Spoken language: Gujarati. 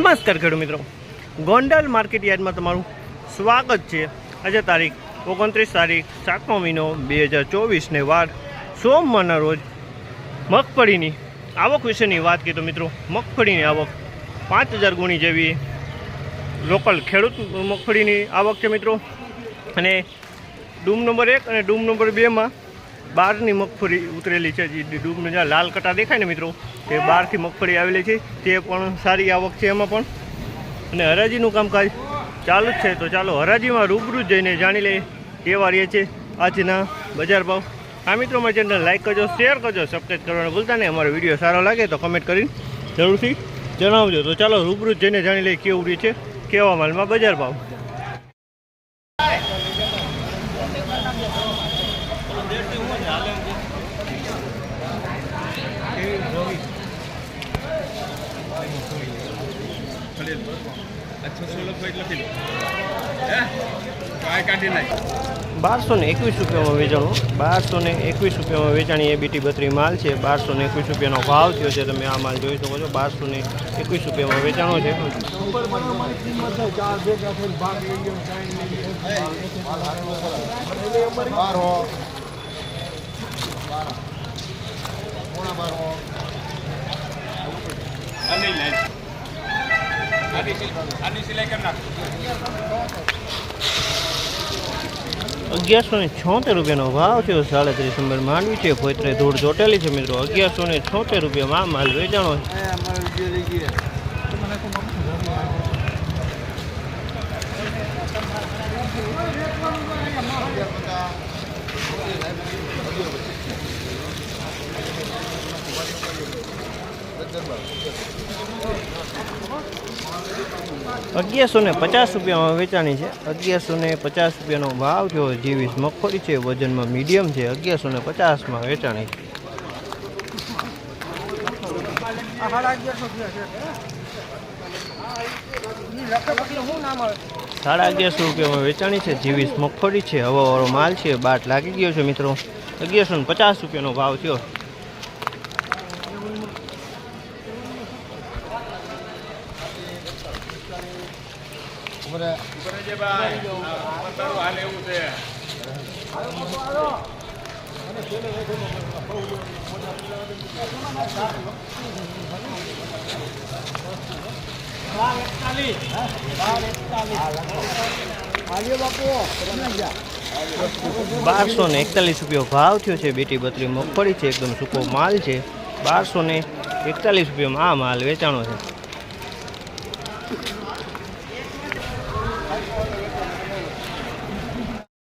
નમસ્કાર ખેડૂત મિત્રો. ગોંડલ માર્કેટ યાર્ડમાં તમારું સ્વાગત છે. આજે તારીખ ઓગણત્રીસ તારીખ સાતમો મહિનો બે હજાર ચોવીસને વાર સોમવારના રોજ મગફળીની આવક વિશેની વાત કરીએ તો મિત્રો, મગફળીની આવક પાંચ હજાર ગુણી જેવી લોકલ ખેડૂત મગફળીની આવક છે મિત્રો. અને ડૂમ નંબર એક અને ડૂમ નંબર બેમાં બારની મગફળી ઉતરેલી છે, જે ડૂબને જ્યાં લાલ કટા દેખાય ને મિત્રો, તે બહારથી મગફળી આવેલી છે, તે પણ સારી આવક છે એમાં પણ. અને હરાજીનું કામકાજ ચાલુ જ છે, તો ચાલો હરાજીમાં રૂબરૂ જઈને જાણી લઈએ કેવા રહીએ છે આજના બજાર ભાવ. આ મિત્રો મારી ચેનલ લાઈક કરજો શેર કરજો સબસ્ક્રાઈબ કરવાનું ભૂલતા નહીં અમારો વીડિયો સારો લાગે તો કમેન્ટ કરીને જરૂરથી જણાવજો. તો ચાલો રૂબરૂ જઈને જાણી લઈએ કેવું રહી છે, કેવા માલમાં બજાર ભાવ. બારસો ને એકવીસ રૂપિયામાં વેચાણું. બારસો ને એકવીસ રૂપિયામાં વેચાણી એ બીટી બત્રી માલ છે. બારસો ને એકવીસ રૂપિયાનો ભાવ થયો છે. તમે આ માલ જોઈ શકો છો. બારસો ને એકવીસ રૂપિયામાં વેચાણો છે. અગિયારસો ને છોતેર રૂપિયાનો ભાવ છે સાડત્રીસ નંબર માંડવી છે. પોતરે ધૂળ ચોટેલી છે મિત્રો. અગિયારસો ને છોતેર રૂપિયામાં માલ વેચાણો છે. અગિયારસો ને પચાસ રૂપિયામાં વેચાણી છે. અગિયારસો ને પચાસ રૂપિયાનો ભાવ થયો જીવીસ મગફળી છે, વજનમાં મીડિયમ છે અગિયારસો ને પચાસમાં વેચાણી છે. સાડા અગિયારસો રૂપિયામાં વેચાણી છે, જીવીસ મગફળી છે, હવાવાળો માલ છે, બાટ લાગી ગયો છે મિત્રો. અગિયારસો ને પચાસ રૂપિયાનો ભાવ થયો. બારસો ને એકતાલીસ રૂપિયો ભાવ થયો છે, બેટી બત્રી મગફળી છે, એકદમ સૂકો માલ છે. બારસો ને એકતાલીસ રૂપિયામાં આ માલ વેચાણો છે.